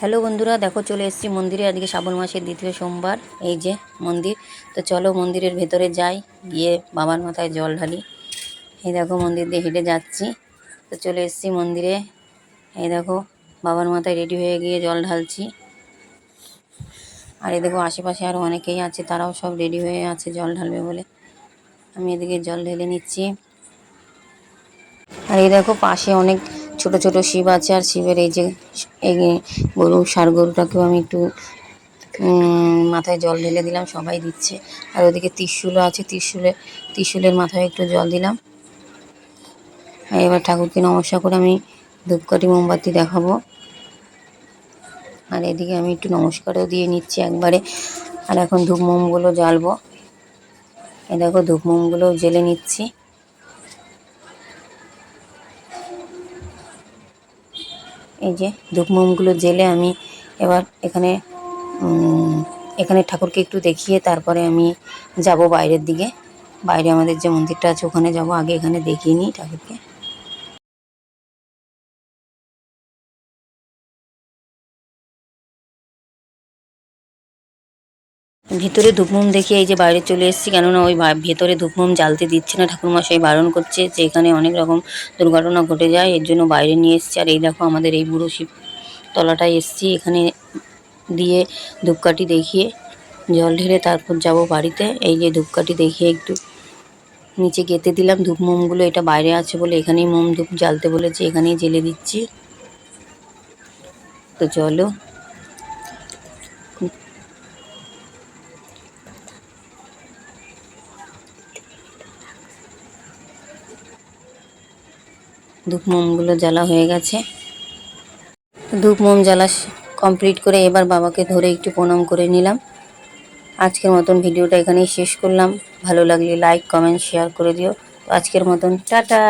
Hello বন্ধুরা, দেখো চলে এসেছি মন্দিরে। আজকে শ্রাবণ মাসের দ্বিতীয় সোমবার। এই যে মন্দির। তো চলো মন্দিরের ভেতরে যাই, গিয়ে বাবার মাথায় জল ঢালি। এই দেখো মন্দির দিয়ে হেঁটে যাচ্ছি। তো চলে এসেছি মন্দিরে। এই দেখো বাবার মাথায় রেডি হয়ে গিয়ে জল ঢালছি। আর এই দেখো আশেপাশে আরও অনেকেই আছে, তারাও সব রেডি হয়ে আছে জল ঢালবে বলে। আমি এদিকে জল ঢেলে নিচ্ছি। আর এই দেখো পাশে অনেক ছোট ছোট শিব আছে, আর শিবের এই যে এই গরু, ষাড় গরুটাকেও আমি একটু মাথায় জল ঢেলে দিলাম, সবাই দিচ্ছে। আর ওদিকে ত্রিশূলও আছে, ত্রিশূলে, ত্রিশূলের মাথায় একটু জল দিলাম। এবার ঠাকুরকে নমস্কার করে আমি ধূপকাঠি মোমবাতি দেখাবো। আর এদিকে আমি একটু নমস্কারও দিয়ে নিচ্ছি একবারে। আর এখন ধূপ মোমগুলো জ্বালবো। এ দেখো, ধূপ মোমগুলো জেলে নিচ্ছি। এই যে ধূপ মোমগুলো জেলে আমি এবার এখানে এখানে ঠাকুরকে একটু দেখিয়ে তারপরে আমি যাব বাইরের দিকে। বাইরে আমাদের যে মন্দিরটা আছে, ওখানে যাব। আগে এখানে দেখিয়ে নিই ঠাকুরকে। ভিতরে ধূপমোম দেখে এই যে বাইরে চলে এসেছি, কেননা ওই ভেতরে ধূপমোম জ্বালতে দিচ্ছে না ঠাকুরমশাই বারণ করছে যে এখানে অনেক রকম দুর্ঘটনা ঘটে যায়, এর জন্য বাইরে নিয়ে এসেছি। আর এই দেখো আমাদের এই বুড়ো শিব তলাটায় এসেছি, এখানে দিয়ে ধূপকাঠি দেখিয়ে জল ঢেলে তারপর যাব বাড়িতে। এই যে ধূপকাঠি দেখিয়ে একটু নিচে গেঁথে দিলাম ধূপ মোমগুলো এটা বাইরে আছে বলে এখানেই মোম ধূপ জ্বালতে বলেছে, এখানেই জেলে দিচ্ছি। তো চলো ধূপ মোমগুলো জ্বালা হয়ে গেছে। ধূপ মোম জ্বালা কমপ্লিট করে এবার বাবাকে ধরে একটু প্রণাম করে নিলাম। আজকের মতন ভিডিওটা এখানেই শেষ করলাম। ভালো লাগলে লাইক, কমেন্ট শেয়ার করে দিও। আজকের মতন, টাটা!